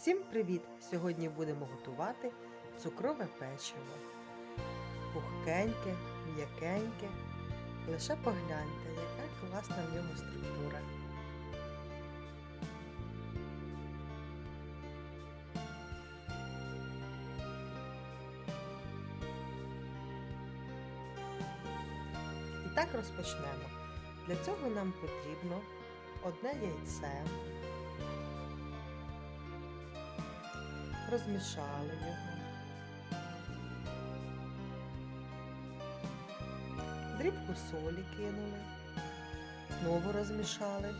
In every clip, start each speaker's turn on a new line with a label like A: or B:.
A: Всім привіт! Сьогодні будемо готувати цукрове печиво. Пухкеньке, м'якеньке. Лише погляньте, яка класна в нього структура. І так розпочнемо. Для цього нам потрібно одне яйце. Розмішали його. Дрібку солі кинули, знову розмішали,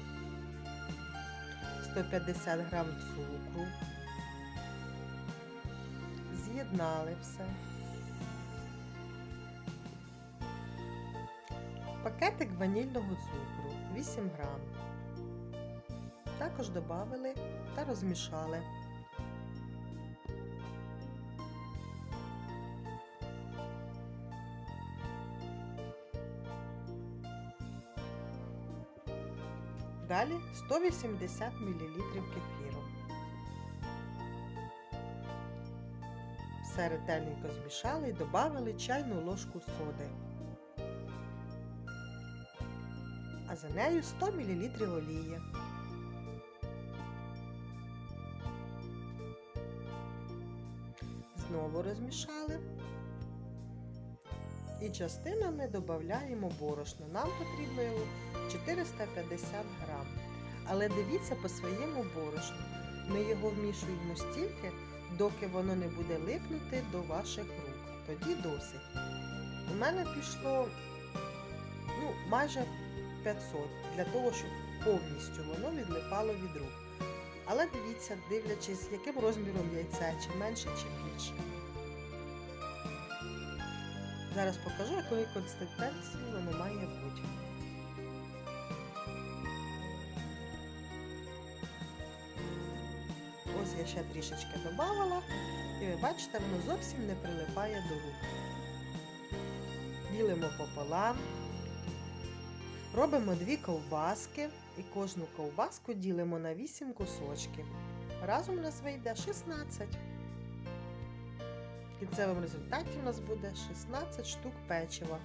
A: 150 грам цукру, з'єднали все. Пакетик ванільного цукру 8 грам. Також додали та розмішали. Далі 180 мл кефіру. Все ретельненько змішали і додали чайну ложку соди. А за нею 100 мл олії. Знову розмішали. І частинами додаємо борошно. Нам потрібно його 450 грам. Але дивіться по своєму борошну. Ми його вмішуємо стільки, доки воно не буде липнути до ваших рук. Тоді досить. У мене пішло ну, майже 500 для того, щоб повністю воно відлипало від рук. Але дивіться, дивлячись, яким розміром яйця, чи менше, чи більше. Зараз покажу, якої консистенції воно має бути. Ось я ще трішечки додавала, і ви бачите, воно зовсім не прилипає до рук. Ділимо пополам, робимо дві ковбаски і кожну ковбаску ділимо на 8 кусочків. Разом у нас вийде 16. В кінцевому результаті у нас буде 16 штук печива.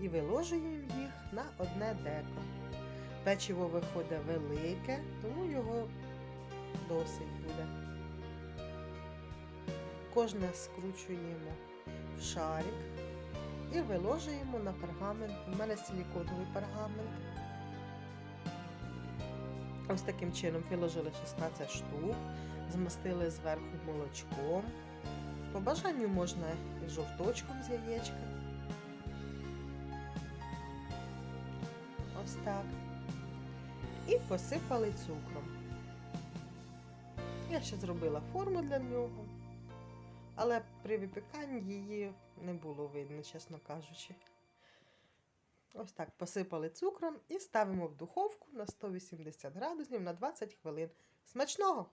A: І виложуємо їх на одне деко. Печиво виходить велике, тому його досить буде. Кожне скручуємо в шарик і виложуємо на пергамент. У мене силіконовий пергамент. Ось таким чином виложили 16 штук, змастили зверху молочком. По бажанню можна і жовточком з яєчка. Ось так. І посипали цукром. Я ще зробила форму для нього, але при випіканні її не було видно, чесно кажучи. Ось так посипали цукром і ставимо в духовку на 180 градусів на 20 хвилин. Смачного!